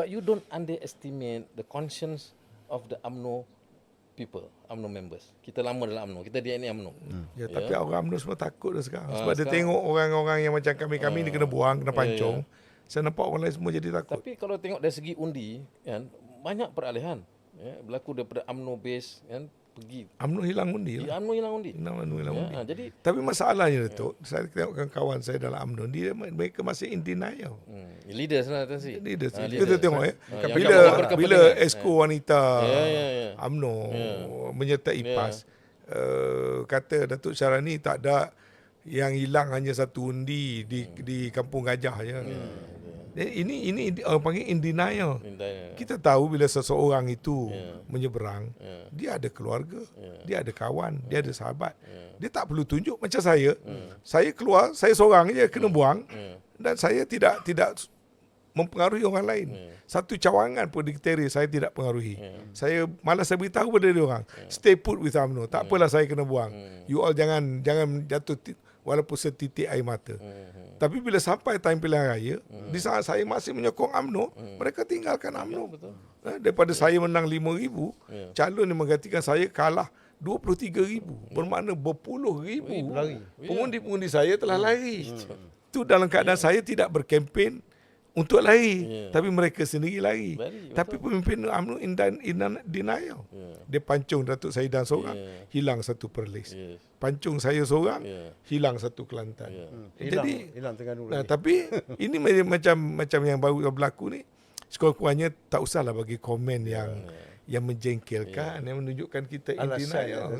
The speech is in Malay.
But you don't underestimate the conscience of the UMNO people, UMNO members. Kita lama dalam UMNO. Kita DNA UMNO. Hmm. Ya, tapi orang UMNO semua takut dah sekarang. Ah, Sebab dia sekarang- tengok orang-orang yang macam kami-kami ni kena buang, kena Ya, pancung. Saya nampak orang lain semua jadi takut. Tapi kalau tengok dari segi undi, kan, banyak peralihan. Ya, berlaku daripada UMNO base, kan, pergi. UMNO hilang undi Di lah. UMNO hilang undi. UMNO hilang Ya, undi. ha, jadi Tapi masalahnya Datuk, saya tengok kawan saya dalam UMNO, dia mereka masih in denial. hmm, leaders lah Tan Sri. Jadi dia, Ah, kita leaders. tengok ya, Ah, yang bila yang berkepentingan. bila esko wanita Ya, ya, ya. UMNO menyertai Ya. PAS, uh, kata Datuk Syarani tak ada yang hilang hanya satu undi di di Kampung Gajah je. Ya, Eh, Ini ini orang panggil in denial. Minta- Kita tahu bila seseorang itu Ya. menyeberang, Ya. dia ada keluarga, Ya. dia ada kawan, dia ada sahabat. Ya. Dia tak perlu tunjuk macam saya. Saya keluar, saya seorang je kena buang Ya. dan saya tidak tidak mempengaruhi orang lain. Satu cawangan pun di saya tidak pengaruhi. Saya malas saya beritahu pada dia orang, stay put with UMNO. Tak apalah saya kena buang. You all jangan jangan jatuh walaupun setitik air mata. Tapi bila sampai time pilihan raya, di saat saya masih menyokong UMNO, mereka tinggalkan UMNO. betul. Eh, daripada saya menang 5,000, Ya. calon yang menggantikan saya kalah 23,000. Bermakna berpuluh ribu. Pengundi-pengundi saya telah lari. Itu dalam keadaan saya tidak berkempen untuk lari. Ya. Tapi mereka sendiri lari. Lari, Tapi pemimpin UMNO in, in, in denial. Ya. Dia pancung Datuk Saidan seorang, Ya. hilang satu perlis. Yes. Pancung saya seorang, Ya. hilang satu Kelantan. Ya. Hilang, Jadi, hilang Terengganu Nah, tapi ini macam macam yang baru berlaku ni, sekurang-kurangnya tak usahlah bagi komen yang yang menjengkelkan, yang menunjukkan kita in Alasan denial.